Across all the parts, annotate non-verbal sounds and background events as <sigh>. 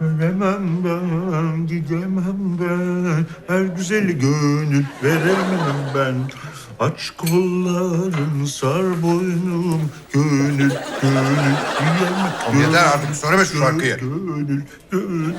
Veremem ben, gidemem ben, her güzeli gönül veremem ben. Aç kolların, sar boynum, gönül, gönül diyemem. Oğlum yeter artık, söyleme şu şarkıyı. Gönül, gönül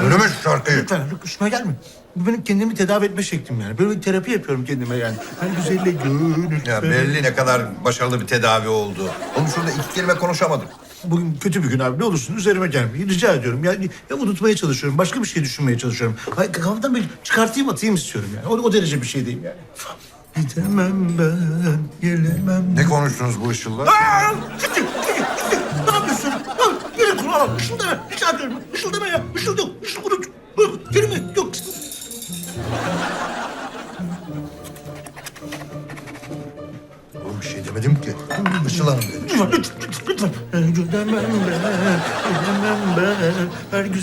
Söyleme şu şarkıyı. Lütfen üstüme gelme. Bu benim kendimi tedavi etme şeklim yani. Böyle bir terapi yapıyorum kendime yani. Her güzelle gönül. Ya belli ne kadar başarılı bir tedavi oldu. Oğlum şurada iki kelime konuşamadık. Bugün kötü bir gün abi. Ne olursun üzerime gelmeyi rica ediyorum. Yani ya unutmaya çalışıyorum. Başka bir şey düşünmeye çalışıyorum. Ay, kafamdan bir çıkartayım atayım istiyorum yani. O, o derece bir şey değil yani. Gidemem ben, gelemem. Ne konuştunuz bu Işıl'la? Aa! Gitti, gitti, gitti. Ne yapıyorsun? Yürü kulağıma. Işıldama. Rica ediyorum. Işıldama ya. Işıldı. Işıl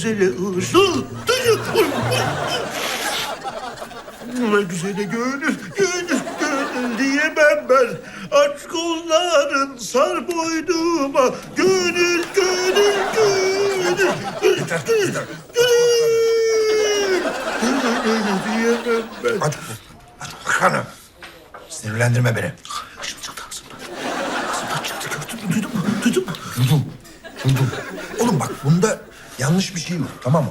güzeli ışıl. Her güzele gönül, gönül, gönül diyemem ben. Aç kolların, sar boynuma. Gönül, gönül, gönül. Gönül, gönül diyemem ben. Hadi. Hadi bakalım. Sinirlendirme beni. Işıl çıktı ağzımdan. Ağzımdan çıktı gördün mü? Duydun mu? Duydun mu? Duydum. Duydum. Oğlum bak bunda yanlış bir şey yok tamam mı?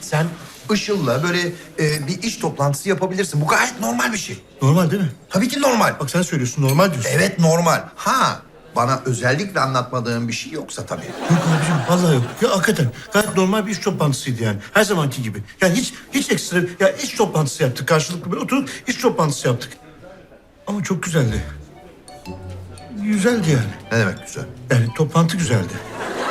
Sen Işıl'la böyle e, bir iş toplantısı yapabilirsin. Bu gayet normal bir şey. Normal değil mi? Tabii ki normal. Bak sen söylüyorsun normal diyorsun. Evet normal. Ha bana özellikle anlatmadığın bir şey yoksa tabii. Yok abicim vallahi yok. Ya hakikaten gayet normal bir iş toplantısıydı yani. Her zamanki gibi. Yani hiç hiç ekstra ya iş toplantısı yaptık karşılıklı böyle oturduk iş toplantısı yaptık. Ama çok güzeldi. Güzeldi yani. Ne demek güzel? Yani toplantı güzeldi.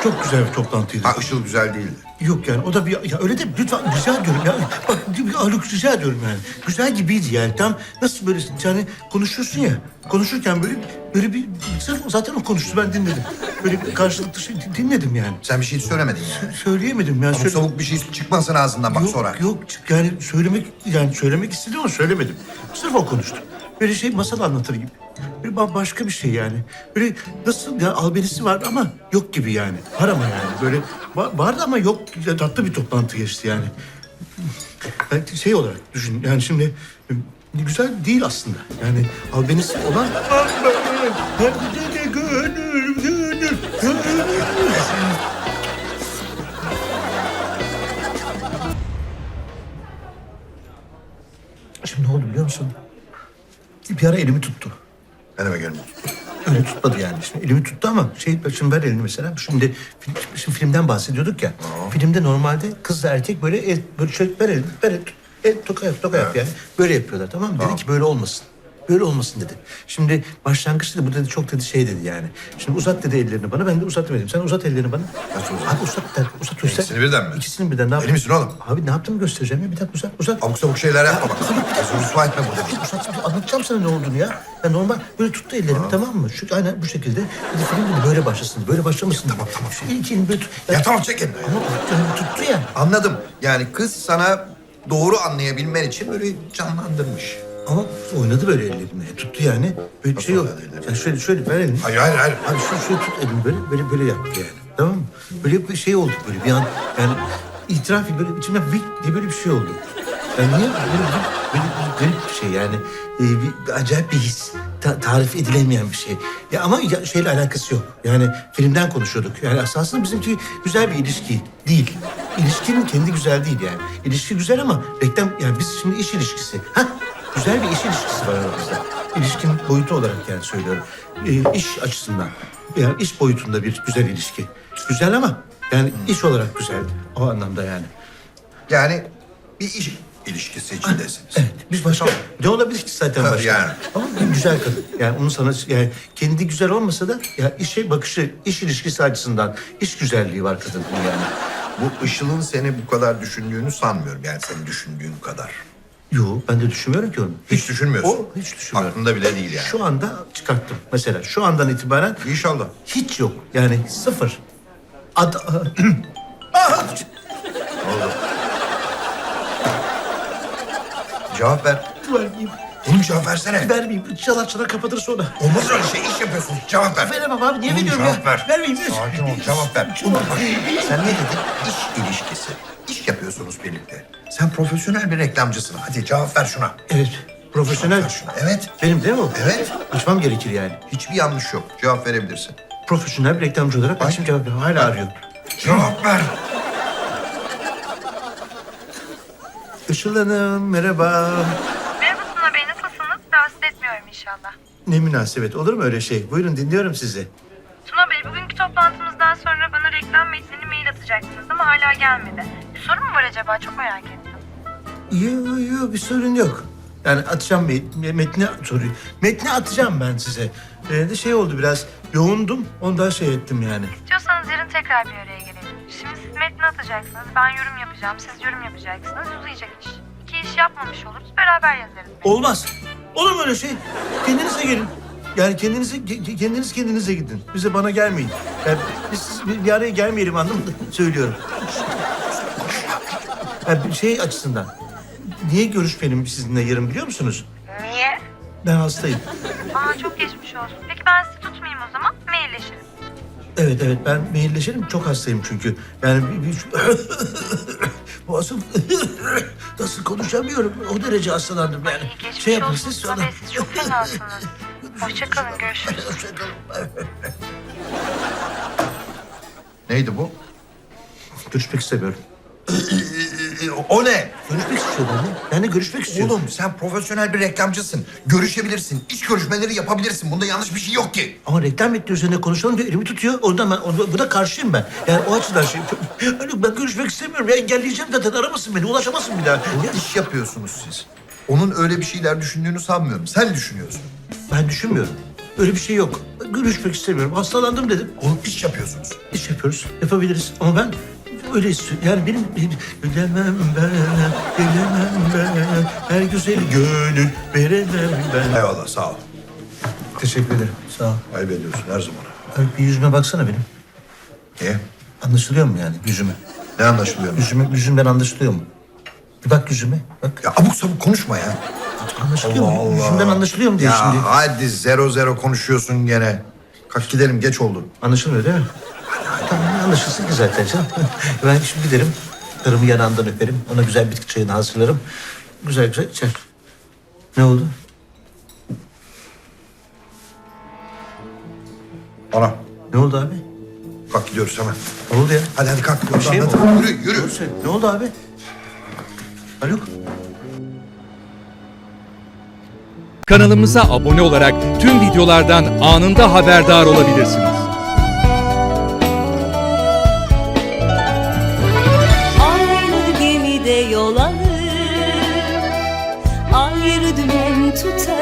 Çok güzel bir toplantıydı. Ha Işıl güzel değildi. Yok yani o da bir ya öyle de lütfen rica ediyorum ya. Bak Haluk rica ediyorum yani. Güzel gibiydi yani. Tam nasıl böyle yani konuşuyorsun ya. Konuşurken böyle böyle bir sırf zaten o konuştu ben dinledim. Böyle bir karşılıklı şey dinledim yani. Sen bir şey söylemedin yani. Söyleyemedim yani. Söyle- sabuk bir şey çıkmasın ağzından bak yok, sonra. Yok çık- yani söylemek yani söylemek istedim ama söylemedim. Sırf o konuştu. Böyle şey masal anlatır gibi. Böyle ba- başka bir şey yani. Böyle nasıl ya albenisi var ama yok gibi yani. Var ama yani böyle va- vardı ama yok. Tatlı bir toplantı geçti yani. Yani şey olarak düşün yani şimdi e, güzel değil aslında. Yani albenisi olan. Şimdi ne oldu biliyor musun? Bir ara elimi tuttu. Ne demek gelmiyor? Öyle tutmadı yani. Şimdi elimi tuttu ama şey şimdi ver elini mesela. Şimdi, film- şimdi filmden bahsediyorduk ya. Filmde normalde kızla erkek böyle el, böyle şöyle ver elini, ver elini. El, toka yap, toka yap yani. Böyle yapıyorlar tamam mı? Dedi ki böyle olmasın. Böyle olmasın dedi. Şimdi başlangıçta da bu dedi çok dedi şey dedi yani. Şimdi uzat dedi ellerini bana. Ben de uzatmadım. Sen uzat ellerini bana. Nasıl uzat? Abi uzat. der, Uzat. uzat. İkisini birden mi? İkisini birden. Ne Deli misin oğlum? Abi ne yaptığımı göstereceğim ya. Bir dakika uzat. Uzat. Abuk sabuk şeyler yapma bak. Gözünü rüsva etme burada. Dur, uzat, anlatacağım sana ne olduğunu ya. Ya normal böyle tuttu ellerimi tamam mı? Şu, aynen bu şekilde. Dedi film dedi böyle başlasın. Böyle başlamasın. Tamam tamam. Şu ilk elini böyle tut. Ya tamam çekin. Ama yani tuttu ya. Anladım. Yani kız sana doğru anlayabilmen için böyle canlandırmış. Ama oynadı böyle ellerimle. Tuttu yani. Böyle şey yok. ellerini? Ya şöyle şöyle ver elini. Hayır hayır hayır. Abi şu şöyle tut elini böyle böyle böyle yaptı yani. Tamam mı? Böyle bir şey oldu böyle bir an. Yani itiraf böyle içimde vik diye böyle bir şey oldu. Yani niye böyle bir, böyle bir garip bir şey yani. Ee, bir, acayip bir his. Ta- tarif edilemeyen bir şey. Ya ama ya, şeyle alakası yok. Yani filmden konuşuyorduk. Yani esasında bizimki güzel bir ilişki değil. İlişkinin kendi güzel değil yani. İlişki güzel ama reklam yani biz şimdi iş ilişkisi. Ha? Güzel bir iş ilişkisi var aramızda. İlişkinin boyutu olarak yani söylüyorum. Ee, iş açısından. Yani iş boyutunda bir güzel ilişki. Güzel ama yani iş olarak güzel. O anlamda yani. Yani bir iş ilişkisi içindesiniz. Evet. Biz başka ne olabilir ki zaten Tabii başka? yani. Ama bir güzel kadın. Yani onun sana yani kendi güzel olmasa da ya işe bakışı, iş ilişkisi açısından iş güzelliği var kadının yani. Bu Işıl'ın seni bu kadar düşündüğünü sanmıyorum. Yani senin düşündüğün kadar. Yok ben de düşünmüyorum ki onu. Hiç düşünmüyorsun. O hiç düşünmüyorum. Aklında bile değil yani. Şu anda çıkarttım mesela. Şu andan itibaren İnşallah. hiç yok. Yani sıfır. Ad... <clears throat> Ne oldu? Cevap ver. Vermeyeyim. Oğlum cevap versene. Vermeyeyim. Çalar çalar kapatır sonra. Olmaz öyle şey. İş yapıyorsunuz. Cevap ver. Veremem abi. Niye Oğlum veriyorum cevap ya? ver. Vermeyeyim. Sakin ol. Cevap ver. Oğlum bak. Sen ne dedin? İş ilişkisi. İş yapıyorsunuz birlikte. Sen profesyonel bir reklamcısın. Hadi cevap ver şuna. Evet. Profesyonel. Ver şuna. Evet. Benim değil mi o? Evet. Açmam gerekir yani. Hiçbir yanlış yok. Cevap verebilirsin. Profesyonel bir reklamcı olarak açayım cevap veriyorum. Hala arıyor. Cevap ver. Işıl Hanım merhaba. Merhaba Tuna Bey, nasılsınız? Rahatsız etmiyorum inşallah. Ne münasebet olur mu öyle şey? Buyurun dinliyorum sizi. Tuna Bey, bugünkü toplantımızdan sonra bana reklam metnini mail atacaktınız ama hala gelmedi. Bir sorun mu var acaba? Çok merak ettim. Yok yok bir sorun yok. Yani atacağım met- metni soruyu. Metni atacağım ben size. Ee, de şey oldu biraz yoğundum ondan şey ettim yani. İstiyorsanız yarın tekrar bir araya gelelim. Şimdi siz metni atacaksınız, ben yorum yapacağım, siz yorum yapacaksınız. Uzayacak iş. İki iş yapmamış oluruz, beraber yazarız. metni. Olmaz. Olur mu öyle şey? Kendinize gelin. Yani kendinize ke- kendiniz kendinize gidin. Bize bana gelmeyin. Yani biz bir, bir araya gelmeyelim anlamında <laughs> söylüyorum. Yani bir şey açısından. Niye görüşmeyelim sizinle yarın biliyor musunuz? Niye? Ben hastayım. Aa çok geçmiş olsun. Peki ben sizi tutmayayım o zaman, mailleşiriz. Evet evet ben mailleşelim çok hastayım çünkü. Yani bir, bir boğazım nasıl konuşamıyorum o derece hastalandım yani. İyi geçmiş Şey yapın olsun siz sonra. Bey, siz çok fenasınız. <laughs> Hoşçakalın, görüşürüz. Hoşçakalın. Neydi bu? Görüşmek istemiyorum. <clears throat> O ne? Görüşmek istiyorum oğlum. Yani görüşmek istiyorum. Oğlum sen profesyonel bir reklamcısın. Görüşebilirsin. İş görüşmeleri yapabilirsin. Bunda yanlış bir şey yok ki. Ama reklam metni üzerine konuşalım diyor elimi tutuyor. Ondan ben, ona- buna karşıyım ben. Yani o açıdan şey. <laughs> Haluk ben görüşmek istemiyorum. Ya engelleyeceğim zaten aramasın beni. Ulaşamazsın bir daha. Ya iş yapıyorsunuz siz. Onun öyle bir şeyler düşündüğünü sanmıyorum. Sen düşünüyorsun. Ben düşünmüyorum. Öyle bir şey yok. Görüşmek istemiyorum. Hastalandım dedim. Oğlum iş yapıyorsunuz. İş yapıyoruz, yapabiliriz. Ama ben öyle. Yani benim, gelemem ben, gelemem ben. Her güzel gönül veremem ben. Eyvallah sağ ol. Teşekkür ederim. Sağ ol. Kaybediyorsun her zaman. Haluk, Bir yüzüme baksana benim. Niye? Anlaşılıyor mu yani yüzüme? Ne anlaşılıyor? Yüzüme, yüzümden anlaşılıyor mu? Bir bak yüzüme, bak. Ya abuk sabuk konuşma ya. Anlaşılıyor mu? Yüzümden anlaşılıyor mu diye Ya şimdi. hadi zero zero konuşuyorsun gene. Kalk gidelim geç oldu. Anlaşılmıyor değil mi? Anlaşılsın ki zaten canım. <laughs> ben şimdi giderim. Karımı yanağından öperim. Ona güzel bitki çayını hazırlarım. Güzel güzel içer. Ne oldu? Ana Ne oldu abi? kalk gidiyoruz hemen. Ne oldu ya? Hadi hadi kalk. Bir şey mi oldu? Yürü yürü. Doğru söyle. Ne oldu abi? Haluk? Kanalımıza abone olarak tüm videolardan anında haberdar olabilirsiniz. tout